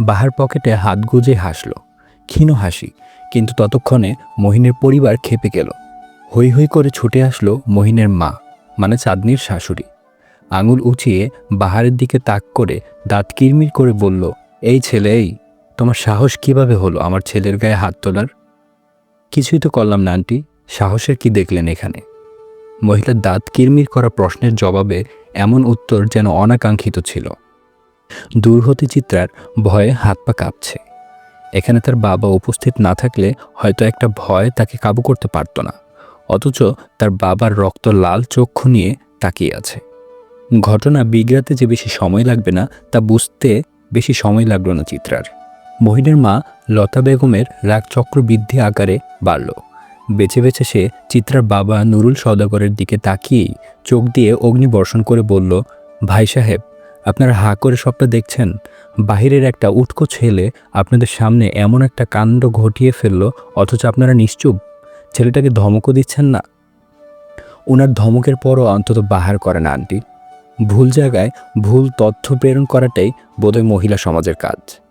বাহার পকেটে হাত গুজে হাসল, ক্ষীণ হাসি, কিন্তু ততক্ষণে মহিনের পরিবার খেপে গেল। হই হই করে ছুটে আসলো মহিনের মা মানে চাঁদনির শাশুড়ি। আঙুল উঁচিয়ে বাহারের দিকে তাক করে দাঁত কিরমির করে বলল, এই ছেলে, এই, তোমার সাহস কীভাবে হলো আমার ছেলের গায়ে হাত তোলার? কিছুই তো করলাম না, আন্টি। সাহসের কি দেখলেন এখানে? মহিলার দাঁত কিরমির করা প্রশ্নের জবাবে এমন উত্তর যেন অনাকাঙ্ক্ষিত ছিল। দূর হতে চিত্রার ভয়ে হাত পা কাঁপছে। এখানে তার বাবা উপস্থিত না থাকলে হয়তো একটা ভয় তাকে কাবু করতে পারত না। অথচ তার বাবার রক্ত লাল চক্ষু নিয়ে তাকিয়ে আছে। ঘটনা বিগড়াতে যে বেশি সময় লাগবে না, তা বুঝতে বেশি সময় লাগল না চিত্রার। মহিনের মা লতা বেগমের রাগ চক্রবৃদ্ধি আকারে বাড়ল। বেছে বেছে সে চিত্রার বাবা নুরুল সওদাগরের দিকে তাকিয়েই চোখ দিয়ে অগ্নিবর্ষণ করে বলল, ভাই সাহেব আপনারা হা করে সবটা দেখছেন, বাহিরের একটা উটকো ছেলে আপনাদের সামনে এমন একটা কাণ্ড ঘটিয়ে ফেলল, অথচ আপনারা নিশ্চুপ। ছেলেটাকে ধমকও দিচ্ছেন না। ওনার ধমকের পরও অন্তত বাহার করে না আন্টি। ভুল জায়গায় ভুল তথ্য প্রেরণ করাটাই বোধহয় মহিলা সমাজের কাজ।